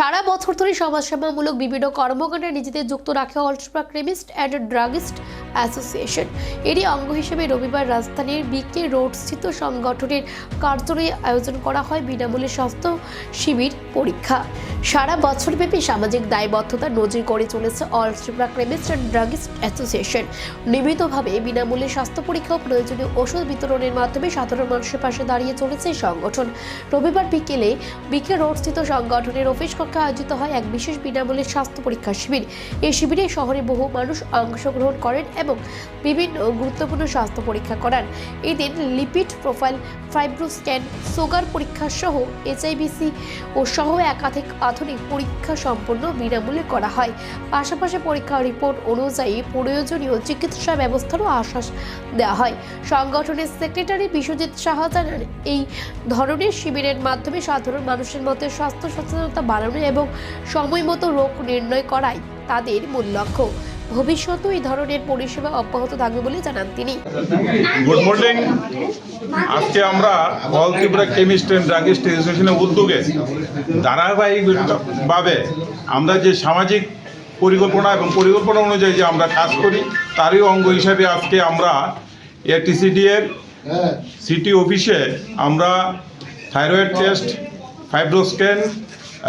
সারা বছর ধরে সমাজসেবামূলক বিভিন্ন কর্মকাণ্ডে নিজেদের যুক্ত রাখে অল্ট্রাক্রেমিস্ট অ্যান্ড ড্রাগিস্ট অ্যাসোসিয়েশন। এরই অঙ্গ হিসেবে রবিবার রাজধানীর বিকে রোড স্থিত সংগঠনের কার্যালয়ে আয়োজন করা হয় বিনামূল্যে স্বাস্থ্য শিবির পরীক্ষা। সারা বছরব্যাপী সামাজিক দায়বদ্ধতা নজির করে চলেছে অলট্রা ক্রেমিস্ট অ্যান্ড ড্রাগিস্ট অ্যাসোসিয়েশন। নিয়মিতভাবে বিনামূল্যে স্বাস্থ্য পরীক্ষা ও প্রয়োজনীয় ওষুধ বিতরণের মাধ্যমে সাধারণ মানুষের পাশে দাঁড়িয়ে চলেছে সংগঠন। রবিবার বিকেলে বিকে রোডস্থিত সংগঠনের অফিস কক্ষে আয়োজিত হয় এক বিশেষ বিনামূল্যে স্বাস্থ্য পরীক্ষা শিবির। এই শিবিরে শহরে বহু মানুষ অংশগ্রহণ করেন এবং বিভিন্ন গুরুত্বপূর্ণ স্বাস্থ্য পরীক্ষা করান এদিন লিপিড প্রোফাইল ফাইব্রোস্ক্যান সুগার পরীক্ষা সহ এইচআইভিসি ও সহ একাধিক আধুনিক পরীক্ষা সম্পূর্ণ বিনামূল্যে করা হয়। পাশাপাশি পরীক্ষা রিপোর্ট অনুযায়ী প্রয়োজনীয় চিকিৎসা ব্যবস্থারও আশ্বাস দেওয়া হয়। সংগঠনের সেক্রেটারি বিশ্বজিৎ সাহা জানান, এই ধরনের শিবিরের মাধ্যমে সাধারণ মানুষের মধ্যে স্বাস্থ্য সচেতনতা বাড়ানো এবং সময় মতো রোগ নির্ণয় করাই তাদের মূল লক্ষ্য। ভবিষ্যতেও এই ধরনের পরিষেবা অব্যাহত থাকবে বলে জানান তিনি। গুড মর্নিং আজকে আমরা all Tripura chemist and druggist অ্যাসোসিয়েশনের উদ্যোগে ধারাবাহিকভাবে আমরা যে সামাজিক পরিকল্পনা এবং পরিকল্পনা অনুযায়ী যে আমরা কাজ করি, তারই অঙ্গ হিসাবে আজকে আমরা এটিসিডি এর সিটি অফিসে আমরা থাইরয়েড টেস্ট ফাইব্রোস্ক্যান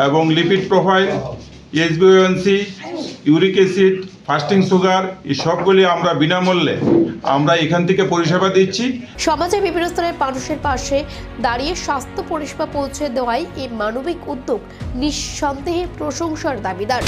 এবং লিপিড প্রোফাইল এইচবিওএনসি ইউরিক অ্যাসিড ফাস্টিং সুগার এই সবগুলি আমরা বিনামূল্যে আমরা এখান থেকে পরিষেবা দিচ্ছি। সমাজে বিভিন্ন স্তরের মানুষের পাশে দাঁড়িয়ে স্বাস্থ্য পরিষেবা পৌঁছে দেওয়াই এই মানবিক উদ্যোগ নিঃসন্দেহে প্রশংসার দাবিদার।